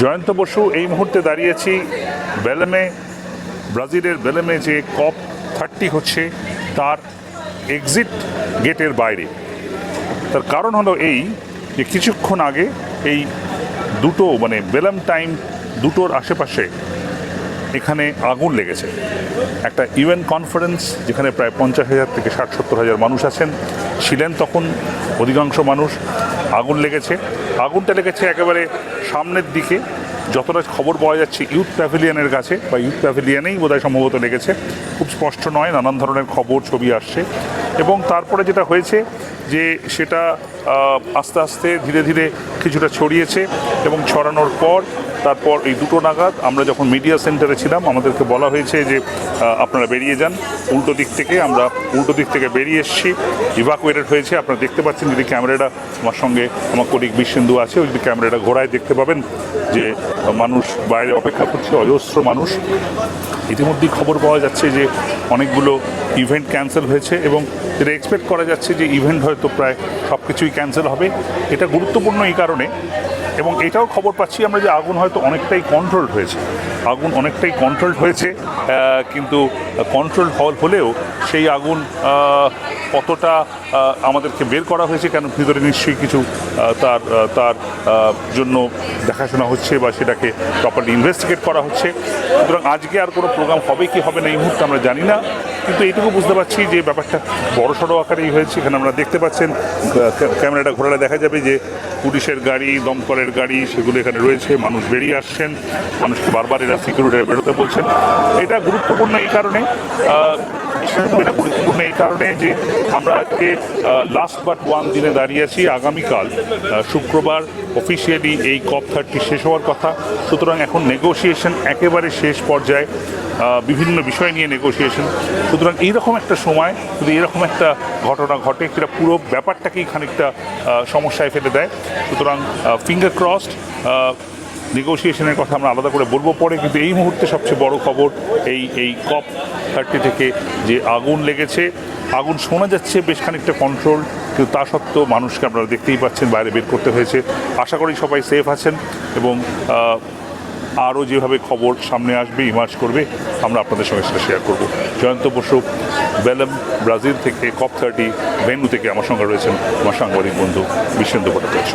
জয়ন্ত বসু, এই মুহূর্তে দাঁড়িয়েছি বেলেমে, ব্রাজিলের বেলেমে যে কপ থার্টি হচ্ছে, তার এক্সিট গেটের বাইরে। তার কারণ হলো এই যে কিছুক্ষণ আগে এই দুটো মানে বেলাম টাইম দুটোর আশেপাশে এখানে আগুন লেগেছে। একটা ইভেন্ট কনফারেন্স, যেখানে প্রায় পঞ্চাশ হাজার থেকে ষাট সত্তর হাজার মানুষ আছেন, ছিলেন তখন অধিকাংশ মানুষ, আগুন লেগেছে। আগুনটা লেগেছে একেবারে সামনের দিকে যতটা খবর পাওয়া যাচ্ছে, ইউথ প্যাভিলিয়নের কাছে, বা ইউথ প্যাভিলিয়নেই বোধহয় সম্ভবত লেগেছে। খুব স্পষ্ট নয়, নানান ধরনের খবর, ছবি আসছে। এবং তারপরে যেটা হয়েছে যে সেটা আস্তে আস্তে ধীরে ধীরে কিছুটা ছড়িয়েছে এবং ছড়ানোর পর তারপর এই দুটো নাগাদ আমরা যখন মিডিয়া সেন্টারে ছিলাম, আমাদেরকে বলা হয়েছে যে আপনারা বেরিয়ে যান। উল্টো দিক থেকে আমরা উল্টো দিক থেকে বেরিয়ে এসেছি। ইভাকুয়েটেড হয়েছে। আপনারা দেখতে পাচ্ছেন যদি ক্যামেরাটা আমার সঙ্গে, আমার কলিগ বিশেন্দু আছে, ওই যদি ক্যামেরাটা ঘোরায় দেখতে পাবেন যে মানুষ বাইরে অপেক্ষা করছে, অজস্র মানুষ। ইতিমধ্যেই খবর পাওয়া যাচ্ছে যে অনেকগুলো ইভেন্ট ক্যান্সেল হয়েছে এবং যেটা এক্সপেক্ট করা যাচ্ছে যে ইভেন্ট হয়তো প্রায় সব কিছুই ক্যান্সেল হবে। এটা গুরুত্বপূর্ণ এই কারণে। এবং এটাও খবর পাচ্ছি আমরা যে আগুন হয়তো অনেকটাই কন্ট্রোল হয়েছে। আগুন অনেকটাই কন্ট্রোল হয়েছে কিন্তু কন্ট্রোল হল, হলেও সেই আগুন কতটা আমাদেরকে বের করা হয়েছে, কেন ভিতরে নিশ্চয়ই কিছু তার তার জন্য দেখাশোনা হচ্ছে বা সেটাকে প্রপারলি ইনভেস্টিগেট করা হচ্ছে। সুতরাং আজকে আর কোনো প্রোগ্রাম হবে কি, হবে না, এই মুহূর্তে আমরা জানি না। কিন্তু এইটুকু বুঝতে পারছি যে ব্যাপারটা বড় সড়ো আকারেই হয়েছে। এখানে আমরা দেখতে পাচ্ছেন ক্যামেরাটা ঘোরালে দেখা যাবে যে পুলিশের গাড়ি, দমকলের গাড়ি সেগুলো এখানে রয়েছে, মানুষ বেরিয়ে আসছেন মানুষকে বারবার এরা সিকিউরিটি বেরোতে বলছেন। এটা গুরুত্বপূর্ণ এই কারণে। গুরুত্বপূর্ণ এই কারণে যে আমরা আজকে লাস্ট বাট ওয়ান দিনে দাঁড়িয়ে আছি আগামীকাল শুক্রবার অফিসিয়ালি এই কপ থার্টি শেষ হওয়ার কথা। সুতরাং এখন নেগোসিয়েশন একেবারে শেষ পর্যায়ে বিভিন্ন বিষয় নিয়ে নেগোসিয়েশন সুতরাং এইরকম একটা সময়, যদি এরকম একটা ঘটনা ঘটে, সেটা পুরো ব্যাপারটাকেই খানিকটা সমস্যায় ফেলে দেয়। সুতরাং ফিঙ্গার ক্রসড নেগোসিয়েশনের কথা আমরা আলাদা করে বলব পরে, কিন্তু এই মুহূর্তে সবচেয়ে বড় খবর এই এই কপ থার্টি থেকে যে আগুন লেগেছে, আগুন শোনা যাচ্ছে বেশ খানিকটা কন্ট্রোল কিন্তু তা সত্ত্বেও মানুষকে আপনারা দেখতেই পাচ্ছেন, বাইরে বের করতে হয়েছে। আশা করি সবাই সেফ আছেন এবং আরও যেভাবে খবর সামনে আসবে ইমার্জ করবে, আমরা আপনাদের সঙ্গে সেটা শেয়ার করব। জয়ন্ত বসু, বেলম, ব্রাজিল থেকে কপ থার্টি, ভেন্যু থেকে আমার সঙ্গে রয়েছেন আমার সাংবাদিক বন্ধু বিশ্বন্ত ভট্টাচার্য।